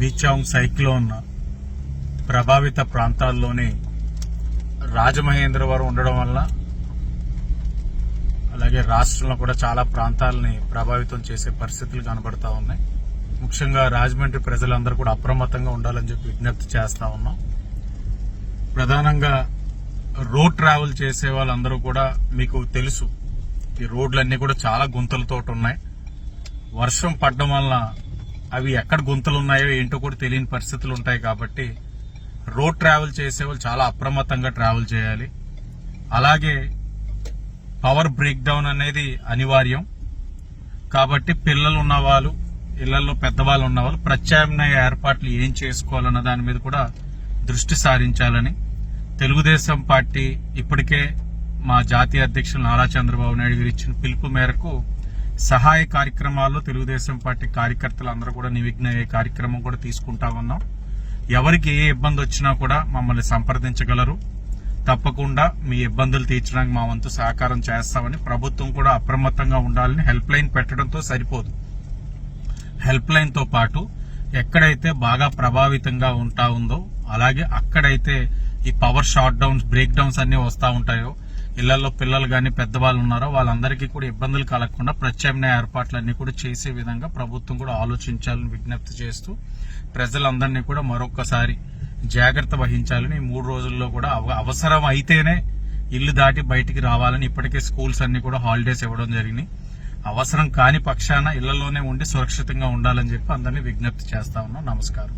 బీచాంగ్ cyclone ప్రభావిత ప్రాంతాల్లోని రాజమహేంద్రవరం ఉండడం వల్ల అలాగే రాష్ట్రంలో కూడా చాలా ప్రాంతాలని ప్రభావితం చేసే పరిస్థితులు కనబడతా ఉన్నాయి. ముఖ్యంగా రాజమండ్రి ప్రజలందరూ కూడా అప్రమత్తంగా ఉండాలని చెప్పి విజ్ఞప్తి చేస్తా ఉన్నాం. ప్రధానంగా రోడ్ ట్రావెల్ చేసే వాళ్ళందరూ కూడా మీకు తెలుసు ఈ రోడ్లన్నీ కూడా చాలా గుంతలతోటి ఉన్నాయి. వర్షం పడడం వల్ల అవి ఎక్కడ గుంతలు ఉన్నాయో ఏంటో కూడా తెలియని పరిస్థితులు ఉంటాయి కాబట్టి రోడ్ ట్రావెల్ చేసే వాళ్ళు చాలా అప్రమత్తంగా ట్రావెల్ చేయాలి. అలాగే పవర్ బ్రేక్ డౌన్ అనేది అనివార్యం. కాబట్టి పిల్లలు ఉన్నవాళ్ళు ఇళ్ళలో పెద్దవాళ్ళు ఉన్నవాళ్ళు ప్రత్యామ్నాయ ఏర్పాట్లు ఏం చేసుకోవాలన్న దాని మీద కూడా దృష్టి సారించాలని తెలుగుదేశం పార్టీ ఇప్పటికే మా జాతీయ అధ్యక్షులు నారా చంద్రబాబు నాయుడు గారు ఇచ్చిన పిలుపు మేరకు సహాయ కార్యక్రమాల్లో తెలుగుదేశం పార్టీ కార్యకర్తలు అందరూ కూడా నివిఘ్న అయ్యే కార్యక్రమం కూడా తీసుకుంటా ఉన్నాం. ఎవరికి ఏ ఇబ్బంది వచ్చినా కూడా మమ్మల్ని సంప్రదించగలరు. తప్పకుండా మీ ఇబ్బందులు తీర్చడానికి మా వంతు సహకారం చేస్తామని ప్రభుత్వం కూడా అప్రమత్తంగా ఉండాలని హెల్ప్ లైన్ పెట్టడంతో సరిపోదు. హెల్ప్ లైన్తో పాటు ఎక్కడైతే బాగా ప్రభావితంగా ఉంటా ఉందో అలాగే అక్కడైతే ఈ power shutdowns breakdowns అన్ని వస్తూ ఉంటాయో ఇళ్ళలో పిల్లలు కానీ పెద్దవాళ్ళు ఉన్నారో వాళ్ళందరికీ కూడా ఇబ్బందులు కలగకుండా ప్రత్యామ్నాయ ఏర్పాట్లన్నీ కూడా చేసే విధంగా ప్రభుత్వం కూడా ఆలోచించాలని విజ్ఞప్తి చేస్తూ ప్రజలందరినీ కూడా మరొక్కసారి జాగ్రత్త వహించాలని ఈ మూడు రోజుల్లో కూడా అవ- అవసరం అయితేనే ఇల్లు దాటి బయటికి రావాలని ఇప్పటికే స్కూల్స్ అన్ని కూడా హాలిడేస్ ఇవ్వడం జరిగినాయి అవసరం కాని పక్షాన ఇళ్ళలోనే ఉండి సురక్షితంగా ఉండాలని చెప్పి అందరినీ విజ్ఞప్తి చేస్తా ఉన్నాం. నమస్కారం.